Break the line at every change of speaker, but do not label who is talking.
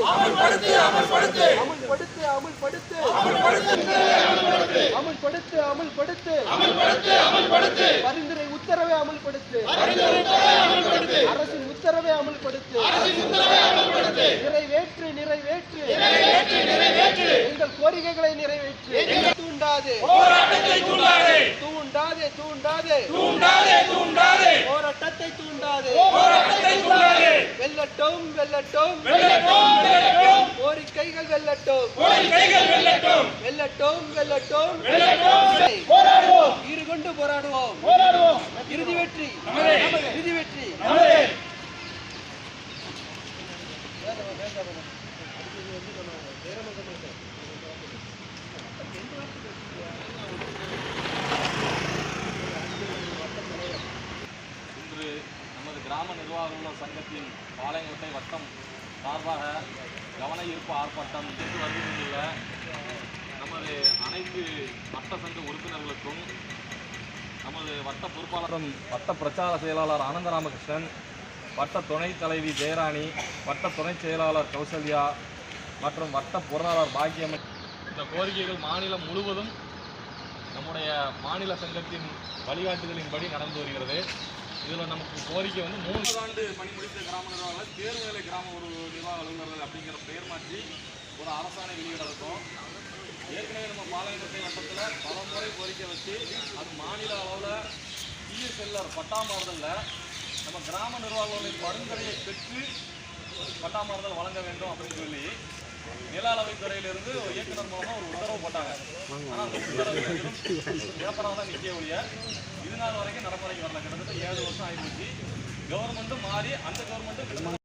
அமுல்படுத்து அமுல்படுத்து. அமுல்படுத்து அமுல்படுத்து. அமுல்படுத்து. பரிந்துரை உத்தரவை அமுல்படுத்து. அரசின் உத்தரவை அமுல்படுத்து. நிறைவேற்று நிறைவேற்று. எங்கள் கோரிக்கைகளை நிறைவேற்று. தூண்டாதே.
தூண்டாதே
தூண்டாதே. தூண்டாதே
தூண்டாதே.
போராட்டத்தை தூண்டாதே.
போராட்டத்தை
வெல்லட்டும் வெல்லட்டும்
வெல்லட்டும்
கோரிக்கைகள் வெல்லட்டும்
கோரிக்கைகள் வெல்லட்டும்
வெல்லட்டும் வெல்லட்டும்
போராடுவோம்.
ஈடுகொண்டு போராடுவோம்.
போராடுவோம்.
இறுதி வெற்றி.
நமதே.
இறுதி வெற்றி.
நமதே.
இன்று நமது கிராம நிர்வாகங்கள் சங்கத்தின் பாளையங்கோட்டை வட்டம் சார்பாக கவன ஈர்ப்பு ஆர்ப்பாட்டம் செய்து வருகின்ற நமது அனைத்து வட்ட சங்க உறுப்பினர்களுக்கும் நமது வட்ட பொறுப்பாளரும் வட்ட பிரச்சார செயலாளர் ஆனந்த ராமகிருஷ்ணன் வட்ட துணைத் தலைவி ஜெயராணி வட்ட துணைச் செயலாளர் கௌசல்யா மற்றும் வட்ட பொருளாளர் பாக்கியம்மன் இந்த கோரிக்கைகள் மாநிலம் முழுவதும் நம்முடைய மாநில சங்கத்தின் வழிகாட்டுதலின்படி நடந்து வருகிறது. இதில் நமக்கு கோரிக்கை வந்து மூணு. ஆண்டு பணி முடித்த கிராம நிர்வாகங்கள் தேர்வுநிலை கிராம ஒரு நிர்வாக அலுவலர்கள் அப்படிங்கிற பெயர் மாற்றி ஒரு அரசாணை வெளியிட இருக்கோம். ஏற்கனவே நம்ம பாளையங்கோட்டை வட்டத்தில் பல முறை கோரிக்கை வச்சு அது மாநில அளவில் பிஎஸ்எல்ஆர் பட்டாமாறுதலில் நம்ம கிராம நிர்வாகங்களின் பரிந்துரையை பெற்று பட்டாமாறுதல் வழங்க வேண்டும் அப்படின்னு சொல்லி நில அளவை துறையிலிருந்து ஒரு இயக்குனர் மூலமாக ஒரு உத்தரவு போட்டாங்க. ஆனால் அந்த உத்தரவு பேப்பராக தான் நிற்க ஒழிய இது நாள் வரைக்கும் நடைமுறைக்கு வரல. கிட்டத்தட்ட ஏழு வருஷம் ஆயிடுச்சு கவர்மெண்ட்டும் மாறி அந்த கவர்மெண்ட்டும்